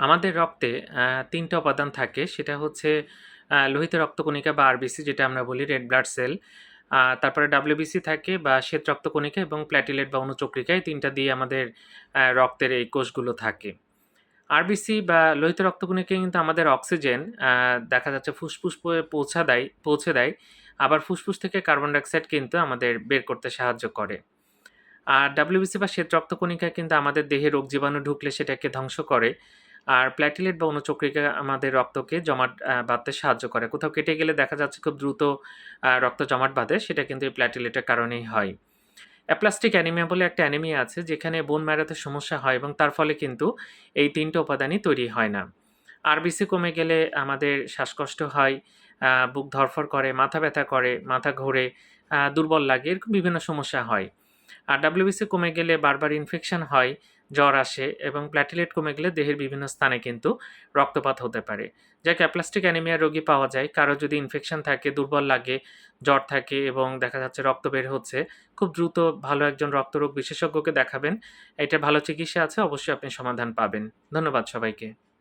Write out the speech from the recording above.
আমাদের রক্তে তিনটা উপাদান থাকে। সেটা হচ্ছে লোহিত রক্তকণিকা বা আরবিসি যেটা আমরা বলি রেড ব্লাড সেল। তারপরে ডাব্লিউবিসি থাকে বা শ্বেত রক্তকণিকা এবং প্ল্যাটিলেট বা অণুচক্রিকা এই তিনটা দিয়ে আমাদের রক্তের এই কোষগুলো থাকে। আরবিসি বা লোহিত রক্তকণিকা কিন্তু আমাদের অক্সিজেন দেখা যাচ্ছে ফুসফুস পৌঁছা দেয়, পৌঁছে দেয়। আবার ফুসফুস থেকে কার্বন ডাইঅক্সাইড কিন্তু আমাদের বের করতে সাহায্য করে। আর WBC বা শ্বেত রক্তকণিকা কিন্তু আমাদের দেহে রোগ জীবাণু ঢুকলে সেটাকে ধ্বংস করে। আর প্ল্যাটিলেট বা অণুচক্রিকা আমাদের রক্তকে জমাট বাঁধতে সাহায্য করে। কোথাও কেটে গেলে দেখা যাচ্ছে খুব দ্রুত রক্ত জমাট বাঁধে, সেটা কিন্তু এই প্ল্যাটিলেটের কারণেই হয়। অ্যাপ্লাস্টিক অ্যানিমিয়া বলে একটা অ্যানিমিয়া আছে যেখানে বোন ম্যারোতে সমস্যা হয় এবং তার ফলে কিন্তু এই তিনটে উপাদানই তৈরি হয় না। আরবিসি কমে গেলে আমাদের শ্বাসকষ্ট হয়, বুক ধড়ফড় করে, মাথা ব্যথা করে, মাথা ঘোরে, দুর্বল লাগে এরকম বিভিন্ন সমস্যা হয়। আর WBC কমে গেলে বারবার ইনফেকশন হয়, জ্বর আসে এবং প্ল্যাটিলেট কমে গেলে দেহের বিভিন্ন স্থানে কিন্তু রক্তপাত হতে পারে। যা ক্যাপ্লাস্টিক অ্যানিমিয়া রোগী পাওয়া যায়। কারও যদি ইনফেকশন থাকে, দুর্বল লাগে, জ্বর থাকে এবং দেখা যাচ্ছে রক্ত বের হচ্ছে, খুব দ্রুত ভালো একজন রক্তরোগ বিশেষজ্ঞকে দেখাবেন। এটা ভালো চিকিৎসা আছে, অবশ্যই আপনি সমাধান পাবেন। ধন্যবাদ সবাইকে।